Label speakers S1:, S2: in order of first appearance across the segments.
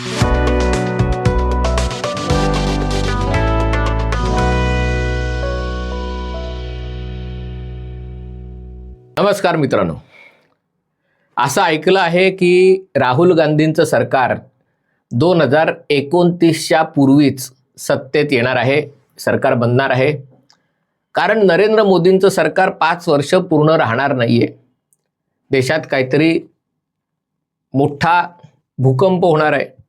S1: नमस्कार मित्रांनो. असं ऐकलं आहे की राहुल गांधींचं सरकार दोन हजार एकोणतीसच्या पूर्वीच सत्तेत येणार आहे सरकार बनणार आहे. कारण नरेंद्र मोदींचं सरकार पाच वर्ष पूर्ण राहणार नाही आहे देशात काहीतरी मोठा भूकंप होणार आहे.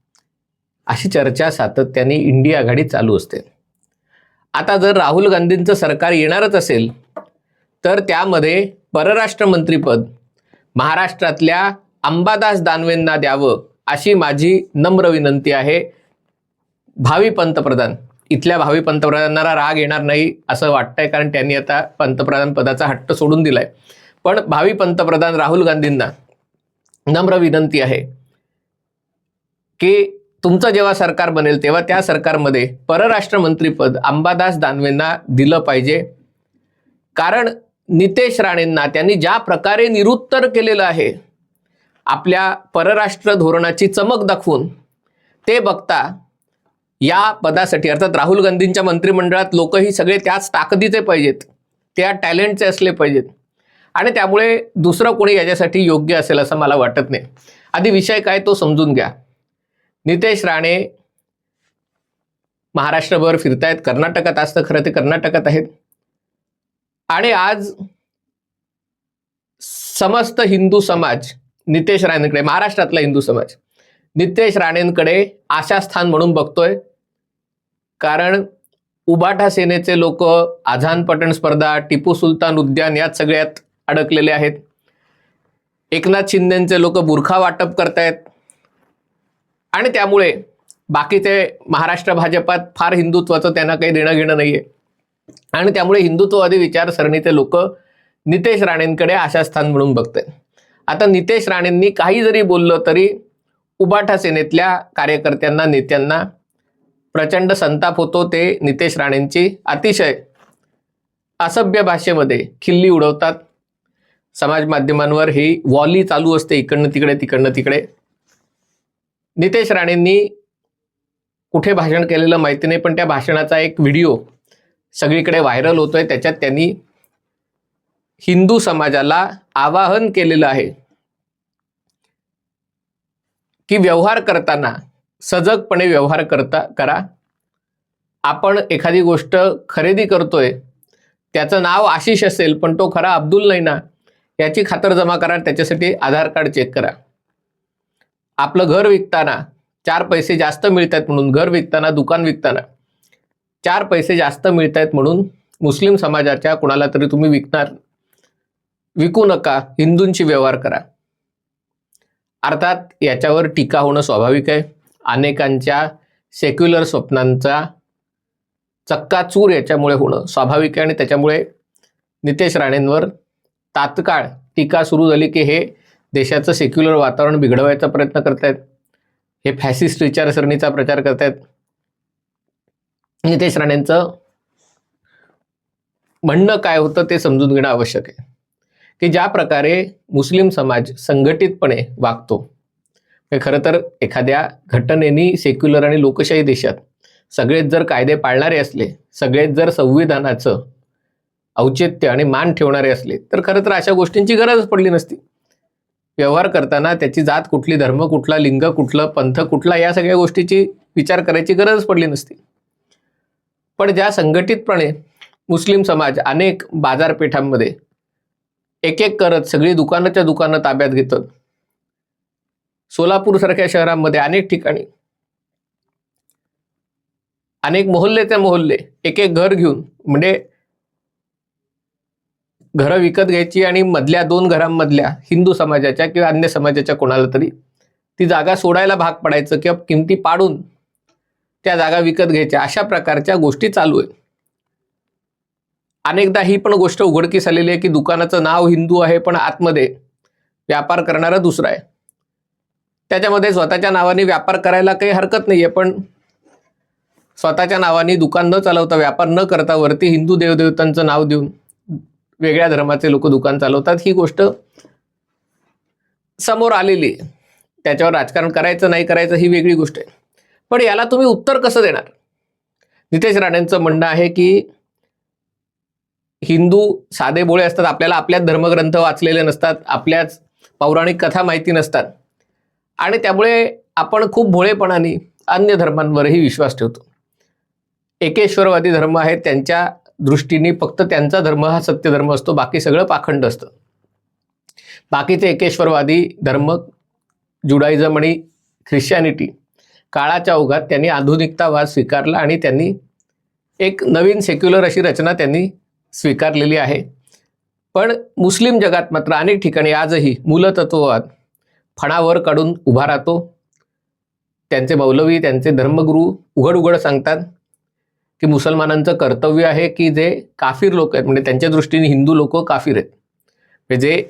S1: अशी चर्चा सातत्याने इंडिया आघाडी चालू असते. आता जर राहुल गांधींचं सरकार येणारच असेल तर त्यामध्ये परराष्ट्र मंत्रीपद महाराष्ट्रातल्या अंबादास दानवेंना द्यावं अशी माझी नम्र विनंती आहे. भावी पंतप्रधान इथल्या भावी पंतप्रधानांना राग येणार नाही असं वाटतंय कारण त्यांनी आता पंतप्रधान पदाचा हट्ट सोडून दिलाय. पण भावी पंतप्रधान राहुल गांधींना नम्र विनंती आहे की तुमचं जेव्हा सरकार बनेल तेव्हा त्या सरकारमध्ये परराष्ट्र मंत्रीपद अंबादास दानवेंना दिलं पाहिजे. कारण नितेश राणेंना त्यांनी ज्या प्रकारे निरुत्तर केलेलं आहे आपल्या परराष्ट्र धोरणाची चमक दाखवून ते बघता या पदासाठी अर्थात राहुल गांधींच्या मंत्रिमंडळात लोकही सगळे त्याच ताकदीचे पाहिजेत त्या टॅलेंटचे असले पाहिजेत. आणि त्यामुळे दुसरं कोणी याच्यासाठी योग्य असेल असं मला वाटत नाही. आधी विषय काय तो समजून घ्या. नितेश राणे महाराष्ट्रभर फिरतायत. कर्नाटकात असतं खरं ते कर्नाटकात आहेत. आणि आज समस्त हिंदू समाज नितेश राणेंकडे महाराष्ट्रातला हिंदू समाज नितेश राणेंकडे आशास्थान म्हणून बघतोय. कारण उबाठा सेनेचे लोक आझान पटण स्पर्धा टिपू सुलतान उद्यान यात सगळ्यात अडकलेले आहेत. एकनाथ शिंदेचे लोक बुरखा वाटप करतायत. आणि त्यामुळे बाकीचे महाराष्ट्र भाजपात फार हिंदुत्वाचं त्यांना काही देणं घेणं नाही आहे आणि त्यामुळे हिंदुत्ववादी विचारसरणीचे लोक नितेश राणेंकडे आशास्थान म्हणून बघते आता नितेश राणेंनी काही जरी बोललं तरी उबाठा सेनेतल्या कार्यकर्त्यांना नेत्यांना प्रचंड संताप होतो ते नितेश राणेंची अतिशय असभ्य भाषेमध्ये खिल्ली उडवतात. समाज माध्यमांवर ही वॉली चालू असते इकडनं तिकडे तिकडनं तिकडे. नितेश राणेंनी कुठे भाषण केलेलं माहिती नाही पण त्या भाषणाचा एक व्हिडिओ सगळीकडे व्हायरल होतोय. त्याच्यात त्यांनी हिंदू समाजाला आवाहन केलेलं आहे की व्यवहार करताना सजगपणे व्यवहार करता करा. आपण एखादी गोष्ट खरेदी करतोय त्याचं नाव आशिष असेल पण तो खरा अब्दुल नाही ना याची खातर जमा करा त्याच्यासाठी आधार कार्ड चेक करा. आपलं घर विकताना चार पैसे जास्त मिळत आहेत म्हणून घर विकताना दुकान विकताना चार पैसे जास्त मिळत आहेत म्हणून मुस्लिम समाजाच्या कुणाला तरी तुम्ही विकणार? विकू नका हिंदूंशी व्यवहार करा. अर्थात याच्यावर टीका होणं स्वाभाविक आहे. अनेकांच्या सेक्युलर स्वप्नांचा चक्काचूर याच्यामुळे होणं स्वाभाविक आहे आणि त्याच्यामुळे नितेश राणेंवर तात्काळ टीका सुरू झाली की हे देशाचं सेक्युलर वातावरण बिघडवायचा प्रयत्न करतायत. हे फॅसिस्ट विचारसरणीचा प्रचार करतायत. नितेश राणेंचं म्हणणं काय होतं ते समजून घेणं आवश्यक आहे. की ज्या प्रकारे मुस्लिम समाज संघटितपणे वागतो हे खरं तर एखाद्या घटनेनी सेक्युलर आणि लोकशाही देशात सगळेच जर कायदे पाळणारे असले सगळेच जर संविधानाचं औचित्य आणि मान ठेवणारे असले तर खरं तर अशा गोष्टींची गरजच पडली नसती. व्यवहार करताना त्याची जात कुठली धर्म कुठला लिंग कुठलं पंथ कुठला या सगळ्या गोष्टीची विचार करायची गरज पडली नसती. पण ज्या संघटितपणे मुस्लिम समाज अनेक बाजारपेठांमध्ये एक एक करत सगळी दुकानाच्या दुकानं ताब्यात घेतात सोलापूर सारख्या शहरांमध्ये अनेक ठिकाणी अनेक मोहल्ले त्या मोहल्ले एक एक घर घेऊन म्हणजे घरं विकत घ्यायची आणि मधल्या दोन घरांमधल्या हिंदू समाजाच्या किंवा अन्य समाजाच्या कोणाला तरी ती जागा सोडायला भाग पडायचं किंवा किमती पाडून त्या जागा विकत घ्यायच्या. अशा प्रकारच्या गोष्टी चालू आहेत. अनेकदा ही पण गोष्ट उघडकीस आलेली आहे की दुकानाचं नाव हिंदू आहे पण आतमध्ये व्यापार करणारा दुसरा आहे. त्याच्यामध्ये स्वतःच्या नावाने व्यापार करायला काही हरकत नाही आहे पण स्वतःच्या नावाने दुकान न चालवता व्यापार न करता वरती हिंदू देवदेवतांचं नाव देऊन वेगळ्या धर्माचे लोक दुकान चालवतात ही गोष्ट समोर आलेली आहे. त्याच्यावर राजकारण करायचं नाही करायचं ही वेगळी गोष्ट आहे. पण याला तुम्ही उत्तर कसं देणार? नितेश राणेंचं म्हणणं आहे की हिंदू साधे बोळे असतात आपल्याला आपल्याच धर्मग्रंथ वाचलेले नसतात आपल्याच पौराणिक कथा माहिती नसतात. आणि त्यामुळे आपण खूप भोळेपणाने अन्य धर्मांवरही विश्वास ठेवतो. एकेश्वरवादी धर्म आहेत त्यांच्या दृष्टीने फक्त त्यांचा धर्म हा सत्य धर्म असतो बाकी सगळं पाखंड असतं. बाकीचे एकेश्वरवादी धर्म जुडायझम आणि ख्रिश्चॅनिटी काळाच्या ओघात त्यांनी आधुनिकतावाद स्वीकारला आणि त्यांनी एक नवीन सेक्युलर अशी रचना त्यांनी स्वीकारलेली आहे. पण मुस्लिम जगात मात्र अनेक ठिकाणी आजही मूलतत्ववाद फणावर काढून उभा राहतो. त्यांचे मौलवी त्यांचे धर्मगुरू उघड उघड सांगतात. की मुसलमानांचं कर्तव्य आहे की जे काफीर लोक आहेत म्हणजे त्यांच्या दृष्टीने हिंदू लोक काफीर आहेत. म्हणजे जे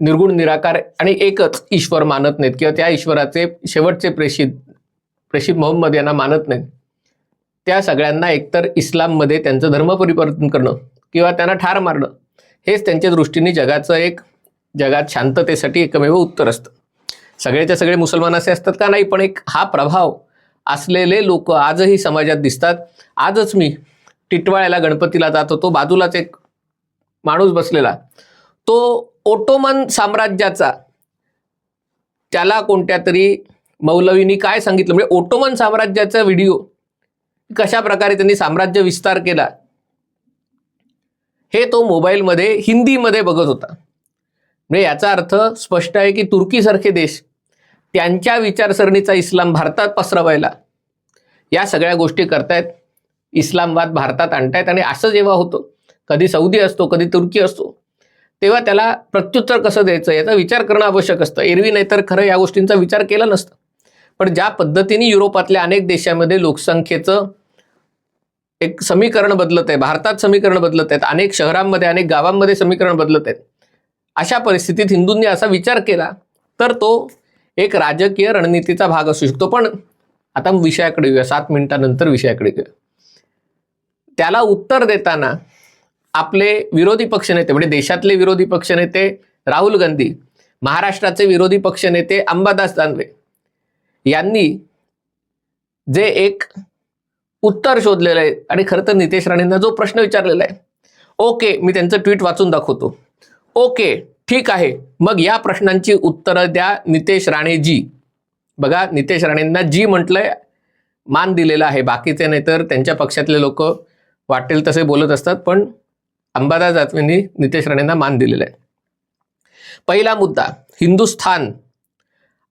S1: निर्गुण निराकार आणि एकच ईश्वर मानत नाहीत किंवा त्या ईश्वराचे शेवटचे प्रेषित प्रेषित मोहम्मद यांना मानत नाहीत. त्या सगळ्यांना एकतर इस्लाममध्ये त्यांचं धर्म परिवर्तन करणं किंवा त्यांना ठार मारणं हेच त्यांच्या दृष्टीने जगाचं एक जगात शांततेसाठी एकमेव उत्तर असतं. सगळेच्या सगळे मुसलमान असे असतात का नाही? पण एक हा प्रभाव असलेले लोक आजही समाजात दिसतात. आजच मी टिटवाळ्याला गणपतीला जात होतो. बाजूलाच एक माणूस बसलेला. तो ओटोमन साम्राज्याचा त्याला कोणत्या तरी मौलवीनी काय सांगितलं? म्हणजे ओटोमन साम्राज्याचा व्हिडिओ कशा प्रकारे त्यांनी साम्राज्य विस्तार केला? हे तो मोबाईलमध्ये हिंदीमध्ये बघत होता. म्हणजे याचा अर्थ स्पष्ट आहे की तुर्कीसारखे देश त्यांच्या विचारसरणीचा इस्लाम भारतात पसरवायला. या सगळ्या गोष्टी करतायत. इस्लामवाद भारतात आणतायत आणि असं जेव्हा होतं कधी सौदी असतो कधी तुर्की असतो तेव्हा त्याला प्रत्युत्तर कसं द्यायचं याचा विचार करणं आवश्यक असतं. एरवी नाही तर खरं या गोष्टींचा विचार केला नसतं. पण ज्या पद्धतीने युरोपातल्या अनेक देशामध्ये लोकसंख्येचं एक समीकरण बदलत आहे भारतात समीकरण बदलत आहेत अनेक शहरांमध्ये अनेक गावांमध्ये समीकरण बदलत आहेत अशा परिस्थितीत हिंदूंनी असा विचार केला तर तो एक राजकीय रणनीतीचा भाग असू शकतो पण आता विषयाकडे येऊया. सात मिनिटानंतर विषयाकडे येऊया. त्याला उत्तर देताना आपले विरोधी पक्षनेते म्हणजे देशातले विरोधी पक्षनेते राहुल गांधी महाराष्ट्राचे विरोधी पक्षनेते अंबादास दानवे यांनी जे एक उत्तर शोधलेलं आहे आणि खरं तर नितेश राणेंना जो प्रश्न विचारलेला आहे ओके मी त्यांचं ट्विट वाचून दाखवतो. ओके ठीक आहे. मग या प्रश्नांची उत्तरं द्या नितेश राणेजी. बघा नितेश राणेंना जी म्हटलंय मान दिलेला आहे. बाकीचे नाही तर त्यांच्या पक्षातले लोक वाटेल तसे बोलत असतात पण अंबादास जातवेंनी नितेश राणेंना मान दिलेला आहे. पहिला मुद्दा हिंदुस्थान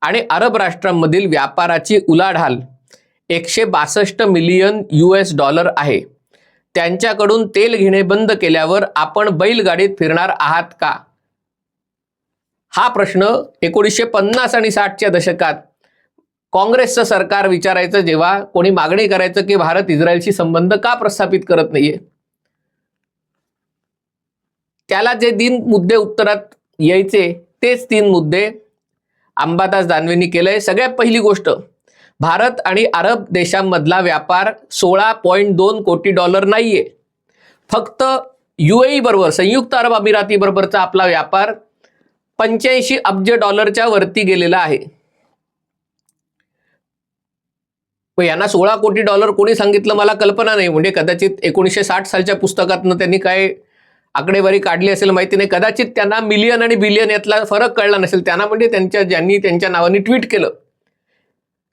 S1: आणि अरब राष्ट्रांमधील व्यापाराची उलाढाल एकशे बासष्ट मिलियन यू एस डॉलर आहे. त्यांच्याकडून तेल घेणे बंद केल्यावर आपण बैलगाडीत फिरणार आहात का? हा प्रश्न एकोणीसशे पन्नास आणि साठच्या दशकात काँग्रेसचं सरकार विचारायचं जेव्हा कोणी मागणी करायचं की भारत इस्रायलशी संबंध का प्रस्थापित करत नाहीये? त्याला जे तीन मुद्दे उत्तरात यायचे तेच तीन मुद्दे अंबादास दानवेंनी केलंय. सगळ्यात पहिली गोष्ट भारत आणि अरब देशांमधला व्यापार सोळा पॉईंट दोन कोटी डॉलर नाहीये. फक्त युएई बरोबर संयुक्त अरब अमिराती बरोबरचा आपला व्यापार पंच्याऐंशी अब्ज डॉलरच्या वरती गेलेला आहे. यांना सोळा कोटी डॉलर कोणी सांगितलं मला कल्पना नाही. म्हणजे कदाचित एकोणीसशे साठ सालच्या पुस्तकातनं त्यांनी काय आकडेवारी काढली असेल माहिती नाही. कदाचित त्यांना मिलियन आणि बिलियन यातला फरक कळला नसेल. त्यांना म्हणजे त्यांच्या ज्यांनी त्यांच्या नावाने ट्विट केलं.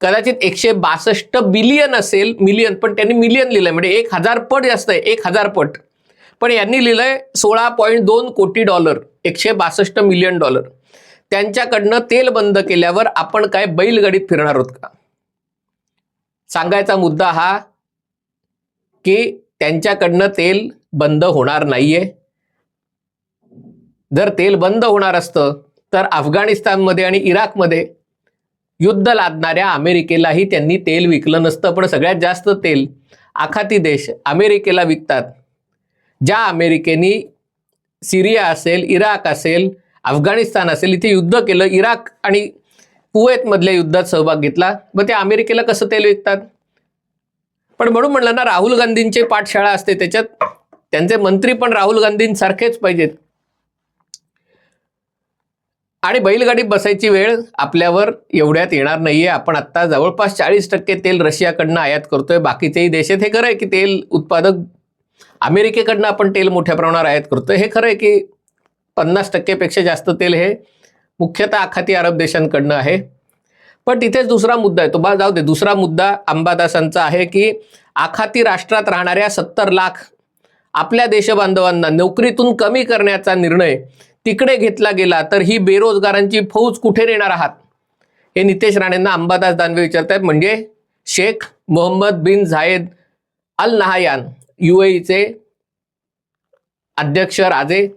S1: कदाचित एकशे बासष्ट बिलियन असेल मिलियन पण त्यांनी मिलियन लिहिलंय. म्हणजे एक हजार पट जास्त आहे. एक हजार पट. पण यांनी लिहिलंय सोळा पॉईंट दोन कोटी डॉलर. एकशे बासष्ट मिलियन डॉलर. त्यांच्याकडनं तेल बंद केल्यावर आपण काय बैलगाडीत फिरणार आहोत का? सांगायचा मुद्दा हा की त्यांच्याकडनं तेल बंद होणार नाहीये. जर तेल बंद होणार असतं तर अफगाणिस्तानमध्ये आणि इराकमध्ये युद्ध लादणाऱ्या अमेरिकेलाही त्यांनी तेल विकलं नसतं. पण सगळ्यात जास्त तेल आखाती देश अमेरिकेला विकतात. ज्या अमेरिकेनी सिरिया असेल इराक असेल अफगाणिस्तान असेल इथे युद्ध केलं इराक आणि कुवेतमधल्या युद्धात सहभाग घेतला. मग ते अमेरिकेला कसं तेल विकतात? पण म्हणून म्हणलं ना राहुल गांधींची पाठशाळा असते त्याच्यात त्यांचे मंत्री पण राहुल गांधींसारखेच पाहिजेत. आणि बैलगाडीत बसायची वेळ आपल्यावर एवढ्यात येणार नाहीये. आपण आत्ता जवळपास चाळीस टक्के तेल रशियाकडनं आयात करतोय. बाकीचेही देश आहेत हे खरं आहे की तेल उत्पादक अमेरिकेकडनं आपण तेल मोठ्या प्रमाणावर आयात करतो हे खरं आहे की पन्नास टक्केपेक्षा जास्त तेल हे मुख्यतः आखाती अरब देशांकडनं आहे. पण तिथेच दुसरा मुद्दा आहे. तो बा जाऊ दे. दुसरा मुद्दा अंबादासांचा आहे की आखाती राष्ट्रात राहणाऱ्या सत्तर लाख आपल्या देशबांधवांना नोकरीतून कमी करण्याचा निर्णय तिकडे घेतला गेला तर ही बेरोजगारांची फौज कुठे नेणार आहात? हे नितेश राणेंना अंबादास दानवे विचारतात म्हणजे Sheikh Mohammed bin Zayed Al Nahyan युएईचे अध्यक्ष राजे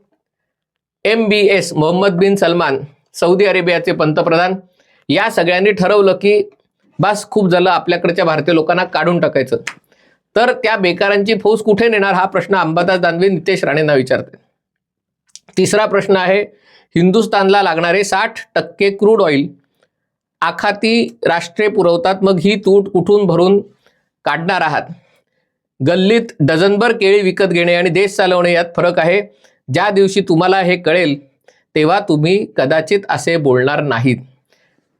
S1: M B S Mohammed bin Salman Saudi अरेबियाचे पंतप्रधान. या सगळ्यांनी ठरवलं की बस खूप झालं आपल्याकडच्या भारतीय लोकांना काढून टाकायचं. तर त्या बेकारांची फौज कुठे नेणार हा प्रश्न अंबादास दानवे नितेश राणेंना विचारते. तिसरा प्रश्न आहे हिंदुस्थानला लागणारे साठ टक्के क्रूड ऑइल आखाती राष्ट्रे पुरवतात मग ही तूट कुठून भरून काढणार आहात? गल्लीत डझनभर केळी विकत घेणे आणि देश चालवणे यात फरक आहे. ज्या दिवशी तुम्हाला हे कळेल तेव्हा तुम्ही कदाचित असे बोलणार नाहीत.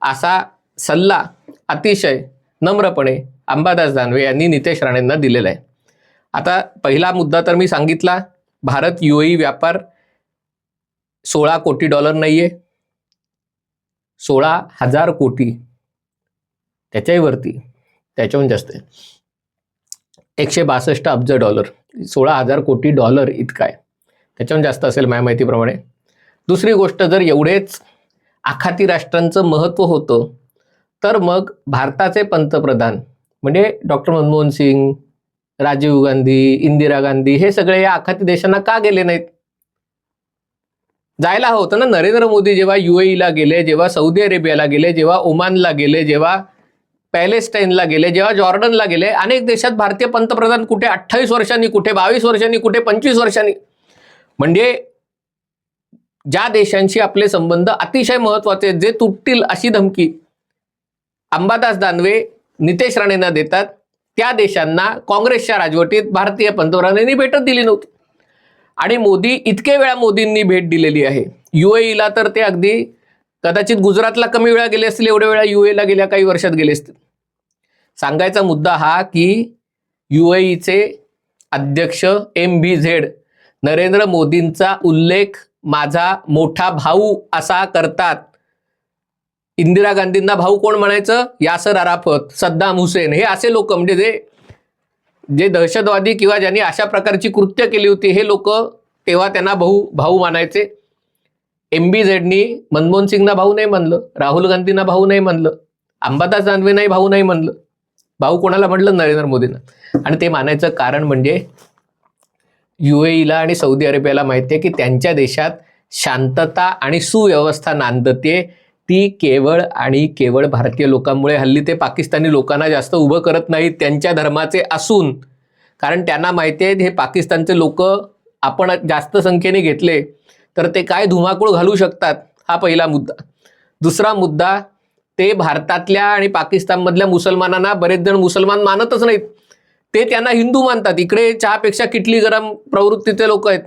S1: असा सल्ला अतिशय नम्रपणे अंबादास दानवे यांनी नितेश राणेंना दिलेला आहे. आता पहिला मुद्दा तर मी सांगितला भारत युएई व्यापार सोळा कोटी डॉलर नाहीये. सोळा हजार कोटी त्याच्याही वरती त्याच्याहून जास्त आहे. एकशे बासष्ट अब्ज डॉलर. सोळा हजार कोटी डॉलर इतका आहे. त्याच्याहून जास्त असेल माझ्या माहितीप्रमाणे. दुसरी गोष्ट जर एवढेच आखाती राष्ट्रांचं महत्त्व होतं तर मग भारताचे पंतप्रधान म्हणजे डॉक्टर मनमोहन सिंग राजीव गांधी इंदिरा गांधी हे सगळे या आखाती देशांना का गेले नाहीत? जायला हवं होतं ना नरेंद्र मोदी जेव्हा युएईला गेले जेव्हा सौदी अरेबियाला गेले जेव्हा ओमानला गेले जेव्हा पॅलेस्टाईनला गेले जेव्हा जॉर्डनला गेले अनेक देशात भारतीय पंतप्रधान कुठे अठ्ठावीस वर्षांनी कुठे बावीस वर्षांनी कुठे पंचवीस वर्षांनी. म्हणजे ज्या देशांशी आपले संबंध अतिशय महत्त्वाचे आहेत, जे तुटतील अशी धमकी अंबादास दानवे नितेश राणेंना देतात त्या देशांना काँग्रेसच्या राजवटीत भारतीय पंतप्रधानांनी भेटच दिली नव्हती. आणि मोदी इतके वेळा मोदींनी भेट दिलेली आहे. युएईला तर ते अगदी कदाचित गुजरातला कमी वेळा गेले असतील एवढ्या वेळा युएला गेल्या काही वर्षात गेले असतील. सांगायचा मुद्दा हा की युएईचे अध्यक्ष एम बी झेड नरेंद्र मोदींचा उल्लेख माझा मोठा भाऊ असा करतात. इंदिरा गांधींना भाऊ कोण म्हणायचं? यासर अराफत सद्दाम हुसेन. हे असे लोक म्हणजे जे जे दहशतवादी किंवा ज्यांनी अशा प्रकारची कृत्य केली होती हे लोक तेव्हा त्यांना भाऊ भाऊ मानायचे. एम बी झेडनी मनमोहन सिंगना भाऊ नाही म्हणलं राहुल गांधींना भाऊ नाही म्हणलं अंबादास दानवेनाही भाऊ नाही म्हणलं. भाऊ कोणाला म्हणलं? नरेंद्र मोदींना. आणि ते मानायचं कारण म्हणजे युएईला आणि सौदी अरेबियाला माहिती आहे की त्यांच्या देशात शांतता आणि सुव्यवस्था नांदते. ती केवळ आणि केवळ भारतीय लोकांमुळे हल्ली ते पाकिस्तानी लोकांना जास्त उभं करत नाहीत त्यांच्या धर्माचे असून. कारण त्यांना माहिती आहे हे पाकिस्तानचे लोक आपण जास्त संख्येने घेतले. तर ते काय धुमाकूळ घालू शकतात? हा पहिला मुद्दा. दुसरा मुद्दा ते भारतातल्या आणि पाकिस्तानमधल्या मुसलमानांना बरेच जण मुसलमान मानतच नाहीत. ते त्यांना हिंदू मानतात. इकडे चहापेक्षा किटली गरम प्रवृत्तीचे लोक आहेत.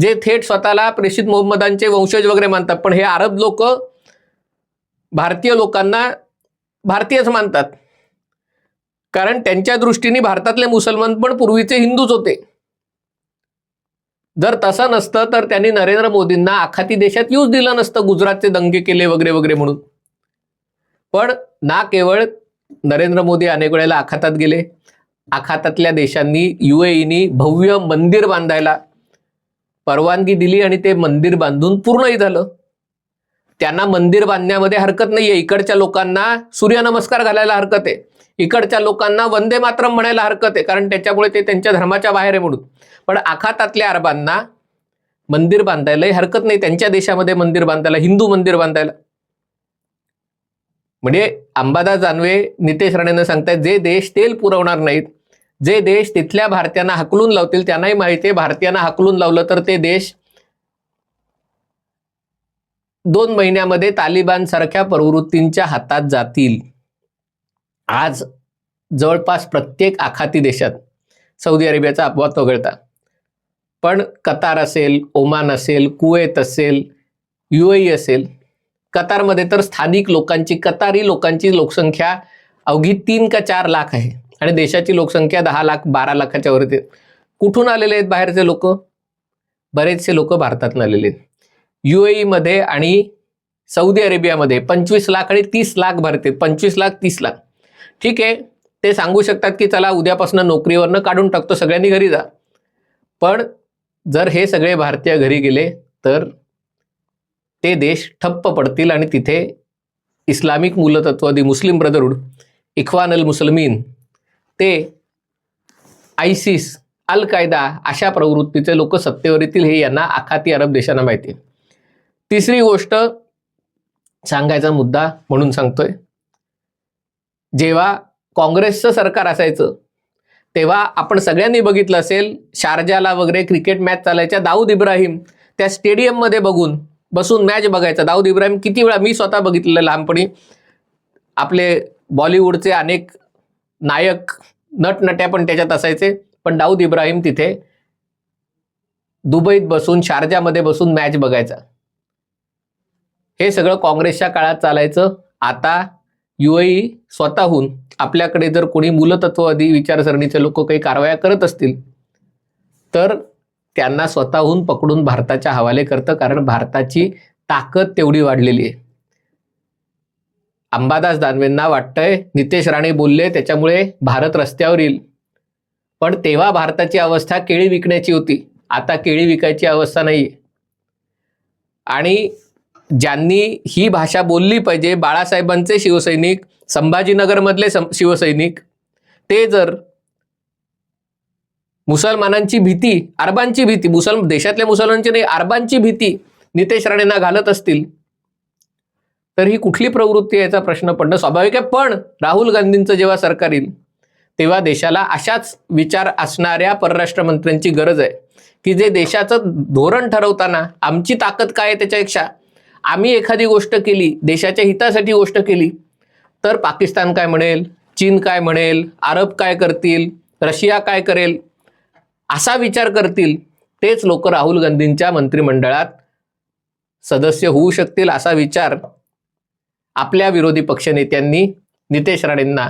S1: जे थेट स्वतःला प्रेषित मोहम्मदांचे वंशज वगैरे मानतात. पण हे अरब लोक भारतीय लोकांना भारतीयच मानतात. कारण त्यांच्या दृष्टीने भारतातले मुसलमान पण पूर्वीचे हिंदूच होते. जर तसं नसतं तर त्यांनी नरेंद्र मोदींना आखाती देशात येऊच दिलं नसतं गुजरातचे दंगे केले वगैरे वगैरे म्हणून. पण ना केवळ नरेंद्र मोदी अनेक वेळेला आखातात गेले. आखातातल्या देशांनी युएईनी भव्य मंदिर बांधायला परवानगी दिली आणि ते मंदिर बांधून पूर्णही झालं. त्यांना मंदिर बांधण्यामध्ये हरकत नाहीये. इकडच्या लोकांना सूर्यनमस्कार घालायला हरकत आहे. इकडच्या लोकांना वंदे मातरम म्हणायला हरकत आहे कारण त्याच्यामुळे ते त्यांच्या धर्माच्या बाहेर आहे म्हणून. पण आखातातल्या अरबांना मंदिर बांधायलाही हरकत नाही त्यांच्या देशामध्ये मंदिर बांधायला हिंदू मंदिर बांधायला. म्हणजे अंबादा जानवे नितेश राणेनं सांगतायत जे देश तेल पुरवणार नाहीत जे देश तिथल्या भारतीयांना हकलून लावतील त्यांनाही माहिती आहे भारतीयांना हकलून लावलं तर ते देश दोन महिन्यामध्ये तालिबान सारख्या प्रवृत्तींच्या हातात जातील. आज जवळपास प्रत्येक आखाती देशात सौदी अरेबियाचा अपवाद वगळता. पण कतार असेल ओमान असेल कुवेत असेल युएई असेल कतारमध्ये तर स्थानिक लोकांची कतारी लोकांची लोकसंख्या अवघी तीन का चार लाख आहे. आणि देशाची लोकसंख्या दहा लाख बारा लाखाच्या वरती कुठून आलेले आहेत बाहेरचे लोक? बरेचसे लोक भारतातून आलेले आहेत. युएई मध्ये आणि सौदी अरेबियामध्ये पंचवीस लाख आणि तीस लाख भरते. पंचवीस लाख तीस लाख. ठीक आहे. ते सांगू शकतात की चला उद्यापासून नोकरीवरनं काढून टाकतो सगळ्यांनी घरी जा. पण जर हे सगळे भारतीय घरी गेले तर ते देश ठप्प पडतील आणि तिथे इस्लामिक मूलतत्वादी मुस्लिम ब्रदरहूड इख्वान अल मुसलमीन ते आयसिस अल कायदा अशा प्रवृत्तीचे लोक सत्तेवर येतील हे यांना आखाती अरब देशांना माहिती आहे. तिसरी गोष्ट सांगायचा मुद्दा म्हणून सांगतोय. जेव्हा काँग्रेसचं सरकार असायचं तेव्हा आपण सगळ्यांनी बघितलं असेल शारजाला वगैरे क्रिकेट मॅच चालायच्या दाऊद इब्राहिम. त्या स्टेडियममध्ये बघून बसून मॅच बघायचा. दाऊद इब्राहिम किती वेळा मी स्वतः बघितलेलं लहानपणी. आपले बॉलिवूडचे अनेक नायक नटनट्या पण त्याच्यात असायचे. पण दाऊद इब्राहिम तिथे दुबईत बसून शारजामध्ये बसून मॅच बघायचा. हे सगळं काँग्रेसच्या काळात चालायचं. आता युएई स्वतःहून आपल्याकडे जर कोणी मूलतत्ववादी विचारसरणीचे लोक काही कारवाया करत असतील तर त्यांना स्वतःहून पकडून भारताच्या हवाले करतं कारण भारताची ताकद तेवढी वाढलेली आहे. अंबादास दानवेंना वाटतंय नितेश राणे बोलले त्याच्यामुळे भारत रस्त्यावर येईल. पण तेव्हा भारताची अवस्था केळी विकण्याची होती. आता केळी विकायची अवस्था नाही आणि ज्यांनी ही भाषा बोलली पाहिजे बाळासाहेबांचे शिवसैनिक संभाजीनगरमधले सं शिवसैनिक ते जर मुसलमानांची भीती अरबांची भीती मुसल देशातल्या मुसलमानांची नाही अरबांची भीती नितेश राणेंना घालत असतील तर ही कुठली प्रवृत्ती याचा प्रश्न पडणं स्वाभाविक आहे. पण राहुल गांधींचं जेव्हा सरकार येईल तेव्हा देशाला अशाच विचार असणाऱ्या परराष्ट्र मंत्र्यांची गरज आहे की जे देशाचं धोरण ठरवताना आमची ताकद काय आहे त्याच्यापेक्षा आम्ही एखादी गोष्ट केली देशाच्या हितासाठी गोष्ट केली तर पाकिस्तान काय म्हणेल? चीन काय म्हणेल? अरब काय करतील? रशिया काय करेल? असा विचार करतील. तेच लोक राहुल गांधींच्या मंत्रिमंडळात सदस्य होऊ शकतील असा विचार आपल्या विरोधी पक्षनेत्यांनी नितेश राणेंना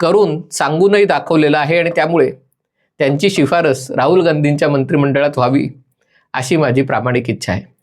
S1: करून सांगूनही दाखवलेला आहे आणि त्यामुळे त्यांची शिफारस राहुल गांधींच्या मंत्रिमंडळात व्हावी अशी माझी प्रामाणिक इच्छा आहे.